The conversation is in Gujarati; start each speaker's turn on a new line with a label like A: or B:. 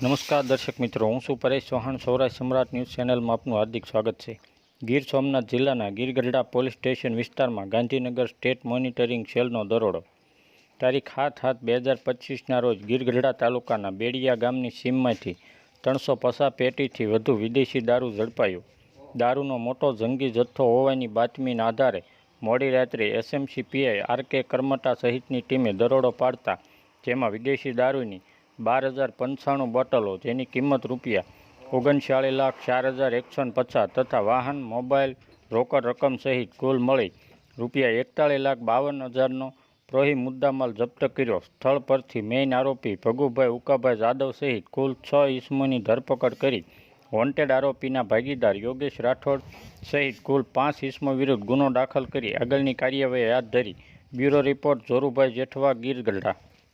A: નમસ્કાર દર્શક મિત્રો, હું છું પરેશ ચૌહાણ, સૌરાષ્ટ્ર સમ્રાટ ન્યૂઝ ચેનલમાં આપનું હાર્દિક સ્વાગત છે. ગીર સોમનાથ જિલ્લાના ગીરગઢડા પોલીસ સ્ટેશન વિસ્તારમાં ગાંધીનગર સ્ટેટ મોનિટરિંગ સેલનો દરોડો. તારીખ સાત સાત બે હજાર પચીસના રોજ ગીરગઢડા તાલુકાના બેડિયા ગામની સીમમાંથી ત્રણસો પસા પેટીથી વધુ વિદેશી દારૂ ઝડપાયો. દારૂનો મોટો જંગી જથ્થો હોવાની બાતમીના આધારે મોડી રાત્રે એસએમસી પીઆઈ આર કે કર્મટા સહિતની ટીમે દરોડો પાડતા, જેમાં વિદેશી દારૂની બાર હજાર પંચાણું બોટલો, જેની કિંમત રૂપિયા ઓગણચાળીસ લાખ ચાર હજાર એકસો પચાસ તથા વાહન, મોબાઈલ, રોકડ રકમ સહિત કુલ મળી રૂપિયા એકતાળીસ લાખ બાવન હજારનો પ્રોહી મુદ્દામાલ જપ્ત કર્યો. સ્થળ પરથી મેઇન આરોપી ભગુભાઈ ઉકાભાઈ જાદવ સહિત કુલ છ ઇસમોની ધરપકડ કરી. વોન્ટેડ આરોપીના ભાગીદાર યોગેશ રાઠોડ સહિત કુલ પાંચ ઇસમો વિરુદ્ધ ગુનો દાખલ કરી આગળની કાર્યવાહી હાથ ધરી. Bureau report, Jorubhai Jethwa Girgadhada